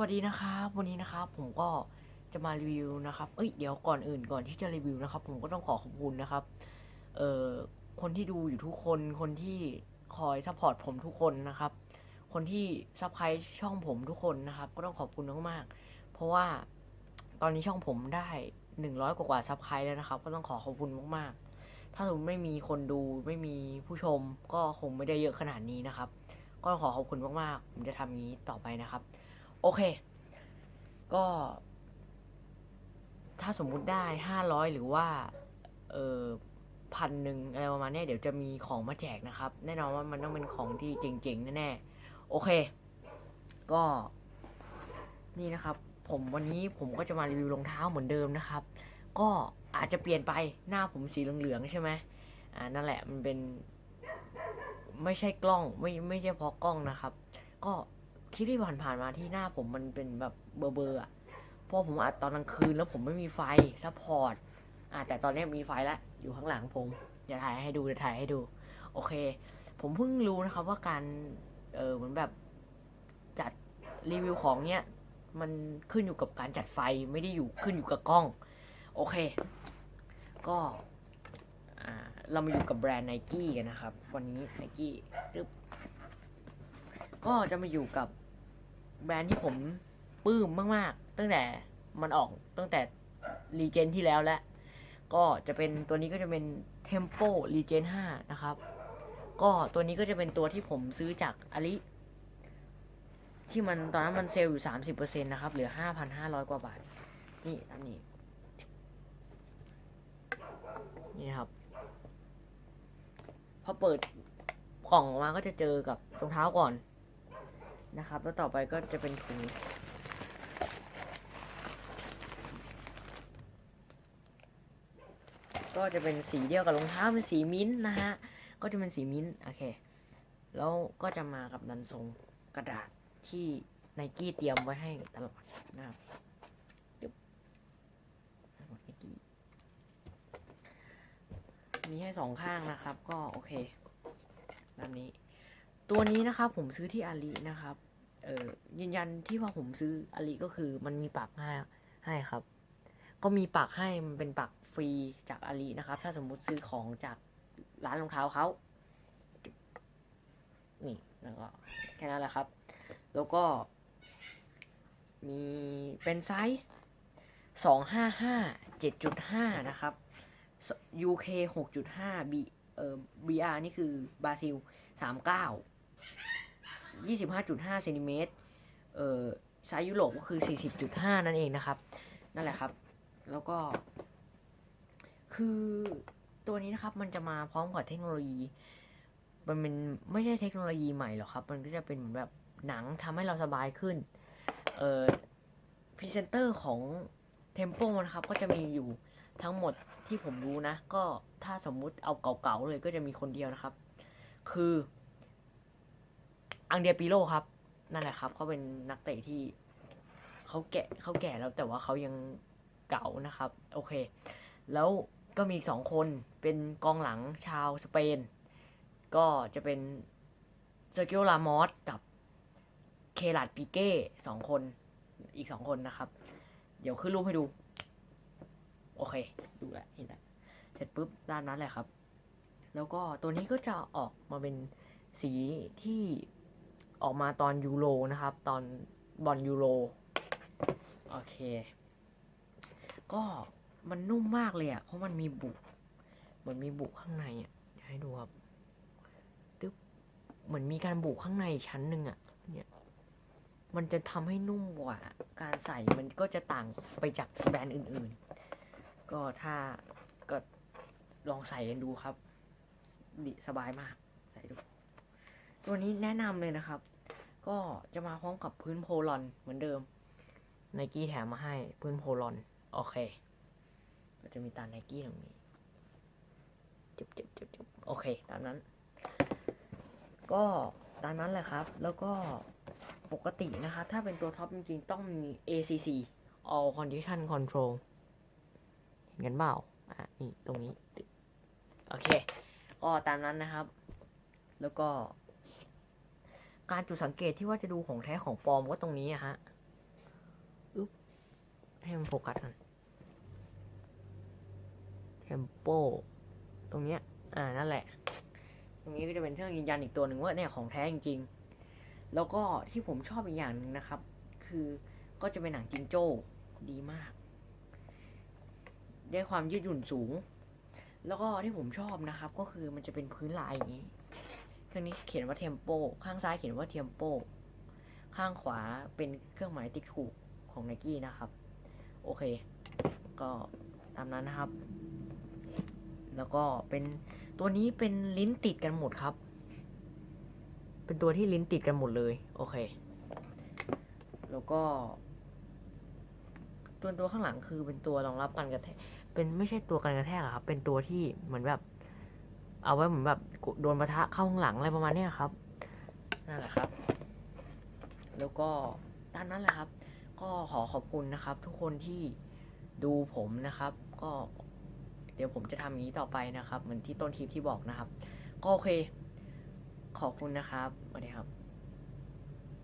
วัสดีนะครับวันนี้นะครับผมก็จะมารีวิวนะครับ เอ้ยเดี๋ยวก่อนอื่นก่อนที่จะรีวิวนะครับ ผมก็ต้องขอขอบคุณนะครับ เอ่อคนที่ดูอยู่ทุกคนคนที่คอยซัพพอร์ตผมทุกคนนะครับ คนที่ซับไครช่องผมทุกคนนะครับ ก็ต้องขอบคุณมากๆเพราะว่าตอนนี้ช่องผมได้หนึ่งร้อยกว่าซับไครแล้วนะครับ ก็ต้องขอขอบคุณมากๆ ถ้าสมมติไม่มีคนดูไม่มีผู้ชมก็คงไม่ได้เยอะขนาดนี้นะครับ ก็ต้องขอขอบคุณมากๆ ผมจะทำอย่างนี้ต่อไปนะครับ โอเค ก็ ถ้าสมมุติได้ห้าร้อยหรือว่า เออพันหนึ่งอะไรประมาณนี้เดี๋ยวจะมีของมาแจกนะครับ แน่นอนว่ามันต้องเป็นของที่เจ๋งๆแน่ๆโอเค ก็ นี่นะครับ ผมวันนี้ผมก็จะมารีวิวรองเท้าเหมือนเดิมนะครับ ก็อาจจะเปลี่ยนไปหน้าผมสีเหลืองๆใช่ไหมอ่านั่นแหละมันเป็น ไม่ใช่กล้องไม่ไม่ใช่เพราะกล้องนะครับ ก็ คลิปที่ผ่านๆมาที่หน้าผมมันเป็นแบบเบอร์ๆอะเพราะผมอัดตอนกลางคืนแล้วผมไม่มีไฟซัพพอร์ตอะแต่ตอนนี้มีไฟแล้วอยู่ข้างหลังผมจะถ่ายให้ดูจะถ่ายให้ดู โอเค ผมเพิ่งรู้นะครับว่าการเออเหมือนแบบจัดรีวิวของเนี้ยมันขึ้นอยู่กับการจัดไฟไม่ได้อยู่ขึ้นอยู่กับกล้อง โอเค ก็เรามาอยู่กับแบรนด์ไนกี้กันนะครับ วันนี้ไนกี้ตึ๊บ ก็จะมาอยู่กับแบรนด์ที่ผมปลื้มมาก ๆ ตั้งแต่มันออกตั้งแต่รีเจนที่แล้วแล้วก็จะเป็นตัวนี้ก็จะเป็น Tempo Regen 5 นะครับ ก็ตัวนี้ก็จะเป็นตัวที่ผมซื้อจากอลิที่มันตอนนั้นมันเซลล์อยู่ 30%นะครับ เหลือ 5,500 กว่าบาท นี่อันนี้ นี่นะครับ พอเปิดกล่องออกมาก็จะเจอกับรองเท้าก่อน นะครับ แล้วต่อไปก็จะเป็นถุงก็จะเป็นสีเดียวกับรองเท้าเป็นสีมิ้นท์นะฮะ ก็จะเป็นสีมิ้นท์โอเค แล้วก็จะมากับดันทรงกระดาษที่ไนกี้เตรียมไว้ให้ตลอดนะครับเดี๋ยวไนกี้มีให้สองข้างนะครับ ก็โอเคแบบนี้ ตัวนี้นะครับผมซื้อที่อาลีนะครับ เออยืนยันที่ว่าผมซื้ออาลีก็คือมันมีปักให้ให้ครับ ก็มีปักให้มันเป็นปักฟรีจากอาลีนะครับ ถ้าสมมุติซื้อของจากร้านรองเท้าเขานี่แล้วก็แค่นั้นแหละครับ แล้วก็ มีเป็นไซส์สองห้าห้าเจ็ดจุดห้านะครับ UK 6.5 B เอ่อ BR นี่คือบราซิล39 25.5เซนติเมตรเอ่อไซส์ยุโรปก็คือ 40.5 นั่นเองนะครับ นั่นแหละครับ แล้วก็ คือตัวนี้นะครับ มันจะมาพร้อมกับเทคโนโลยี มันเป็นไม่ใช่เทคโนโลยีใหม่หรอกครับ มันก็จะเป็นเหมือนแบบหนังทำให้เราสบายขึ้น เอ่อพรีเซนเตอร์ของ Tempo นะครับ ก็จะมีอยู่ทั้งหมดที่ผมรู้นะ ก็ถ้าสมมุติเอาเก่าๆเลยก็จะมีคนเดียวนะครับ คือ อังเดียปิโลครับ นั่นแหละครับเขาเป็นนักเตะที่เขาแก่เขาแก่แล้วแต่ว่าเขายังเก่านะครับ โอเค แล้วก็มีสองคนเป็นกองหลังชาวสเปน ก็จะเป็นเซอร์กิโอลามอสกับเคลาดปิเก้สองคนอีกสองคนนะครับ เดี๋ยวขึ้นรูปให้ดู โอเค ดูแลเห็นแล้วเสร็จปุ๊บด้านนั้นแหละครับ แล้วก็ตัวนี้ก็จะออกมาเป็นสีที่ ออกมาตอนยูโรนะครับ ตอนบอลยูโรโอเค ก็มันนุ่มมากเลยอะ่ะ เพราะมันมีบุกเหมือนมีบุกข้างในอะ่ะให้ดูครับตึ๊บเหมือนมีการบุกข้างในชั้นหนึ่งอะ่ะเนี่ยมันจะทำให้นุ่มกว่า การใส่มันก็จะต่างไปจากแบรนด์อื่นๆ ก็ถ้าก็ลองใส่กันดูครับดิสบายมาก ใส่ดู ตัวนี้แนะนำเลยนะครับ ก็จะมาพร้อมกับพื้นโพลอนเหมือนเดิมไนกี้แถมมาให้พื้นโพลอน โอเค ก็จะมีตาไนกี้ตรงนี้จุบจุบจุบจุบโอเค ตามนั้น ก็ตามนั้นแหละครับ แล้วก็ปกตินะครับ ถ้าเป็นตัวท็อปจริงๆ ต้องมี ACC All Condition Control เห็นกันเปล่า อะ นี่ ตรงนี้ โอเค ก็ตามนั้นนะครับ แล้วก็ การจุดสังเกตที่ว่าจะดูของแท้ของปลอมก็ตรงนี้อะฮะให้มันโฟกัสกันเทมโปตรงเนี้ย อ่านั่นแหละ ตรงนี้ก็จะเป็นเครื่องยืนยันอีกตัวหนึ่งว่าเนี่ยของแท้จริงๆแล้วก็ที่ผมชอบอีกอย่างหนึ่งนะครับ คือก็จะเป็นหนังจิงโจ้ดีมาก ได้ความยืดหยุ่นสูง แล้วก็ที่ผมชอบนะครับ ก็คือมันจะเป็นพื้นลายอย่างนี้ เครื่องนี้เขียนว่าเทมโป ข้างซ้ายเขียนว่าเทมโป ข้างขวาเป็นเครื่องหมายติ๊กถูกของไนกี้นะครับ โอเค ก็ตามนั้นนะครับ แล้วก็เป็นตัวนี้เป็นลิ้นติดกันหมดครับ เป็นตัวที่ลิ้นติดกันหมดเลย โอเค แล้วก็ ตัวตัวข้างหลังคือเป็นตัวรองรับกันกระแทก เป็นไม่ใช่ตัวกันกระแทกอะครับ เป็นตัวที่เหมือนแบบ เอาไว้เหมือนแบบโดนปะทะเข้าข้างหลังอะไรประมาณนี้ครับนั่นแหละครับ แล้วก็ด้านนั้นแหละครับ ก็ขอขอบคุณนะครับ ทุกคนที่ดูผมนะครับ ก็ เดี๋ยวผมจะทำอย่างนี้ต่อไปนะครับ เหมือนที่ต้นคลิปที่บอกนะครับ ก็โอเค ขอบคุณนะครับสวัสดีครับ